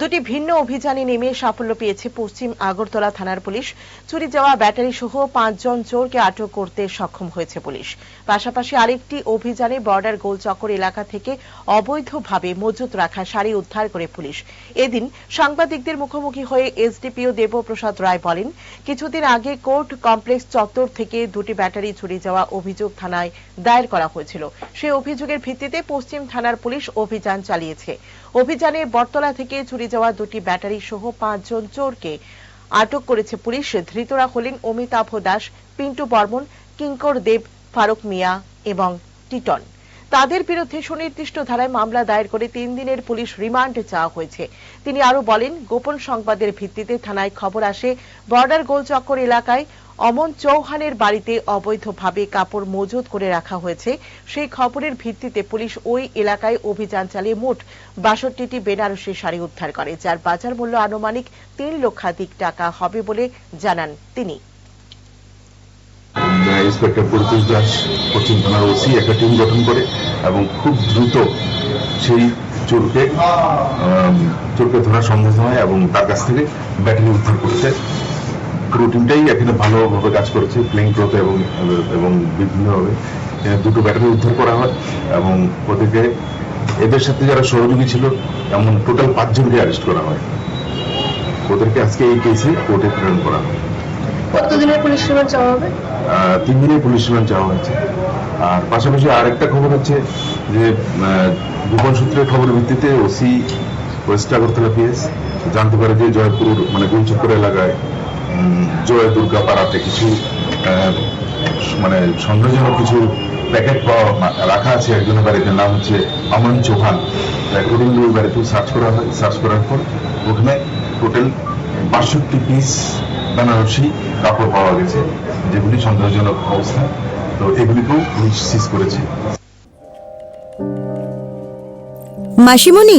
দুটি ভিন্ন অভিযানে নেমে সাফল্য পেয়েছে পশ্চিম আগরতলা থানার পুলিশ। চুরি যাওয়া ব্যাটারি সহ পাঁচজন চোরকে আটক করতে সক্ষম হয়েছে পুলিশ। পাশাপাশি আরেকটি অভিযানে বর্ডার গোলচক্কর এলাকা থেকে অবৈধভাবে মজুত রাখা শাড়ি উদ্ধার করে পুলিশ। এদিন সাংবাদিকদের মুখোমুখি হয়ে এসডিপিও দেবপ্রসাদ রায় বলেন, কিছুদিন আগে কোর্ট কমপ্লেক্স চত্বর থেকে দুটি ব্যাটারি চুরি যাওয়া অভিযোগ থানায় দায়ের করা হয়েছিল। সেই অভিযোগের ভিত্তিতে পশ্চিম থানার পুলিশ অভিযান চালিয়েছে। অভিযানে বটতলা থেকে চুরি যাওয়া দুটি ব্যাটারি সহ পাঁচজন চোরকে আটক করেছে পুলিশ। ধৃতরা হলেন অমিতাভ দাস, পিন্টু বর্মন, কিঙ্কর দেব, ফারুক মিয়া এবং টিটন। তাদের বিরুদ্ধে সুনির্দিষ্ট ধারায় মামলা দায়ের করে তিন দিনের পুলিশ রিমান্ড চাওয়া হয়েছে। তিনি আরও বলেন, গোপন সংবাদের ভিত্তিতে থানায় খবর আসে, বর্ডার গোলচক্কর এলাকায় অমন চৌহানের বাড়িতে অবৈধভাবে কাপড় মজুত করে রাখা হয়েছে। সেই খবরের ভিত্তিতে পুলিশ ওই এলাকায় অভিযান চালিয়ে মোট বাষট্টিটি বেনারসি শাড়ি উদ্ধার করে, যার বাজার মূল্য আনুমানিক তিন লক্ষাধিক টাকা হবে বলে জানান তিনি। ইন্সপেক্টর পরিতোষ দাস, পশ্চিম থানার ওসি, একটা টিম গঠন করে এবং খুব দ্রুত সেই চোরকে চোরকে ধরা সম্ভব হয় এবং তার কাছ থেকে ব্যাটারি উদ্ধার করতে টিমটাই এখানে ভালোভাবে কাজ করেছে প্লেইং প্রোতে এবং এবং বিভিন্নভাবে। দুটো ব্যাটারি উদ্ধার করা হয় এবং ওদেরকে এদের সাথে যারা সহযোগী ছিল এমন টোটাল পাঁচজনকে অ্যারেস্ট করা হয়। ওদেরকে আজকে এই কেসে কোর্টে প্রেরণ করা হয়। কতদিনের পুলিশ রিমান্ড চাওয়া হবে? তিন দিনের পুলিশ রিমান্ড চাওয়া হয়েছে। আর পাশাপাশি আরেকটা খবর হচ্ছে যে গোপন সূত্রের খবরের ভিত্তিতে ওসি ওয়েস্ট আগরতলা পিএস জানতে পারে যে জয়পুর মানে গুলচক্কর এলাকায় জয় দুর্গা পাড়াতে কিছু মানে সন্দেহজনক কিছু প্যাকেট পাওয়া রাখা আছে। একজনের বাড়িতে নাম হচ্ছে অমন চৌহান। অ্যাকর্ডিংলি ওই বাড়িতে সার্চ করা হয় সার্চ করার পর ওখানে টোটাল বাষট্টি পিস বেনারসি কাপড় পাওয়া গেছে, যেগুলি সন্দেহজনক অবস্থা। তো এগুলিকেও পুলিশ সিজ করেছে। মাসিমণি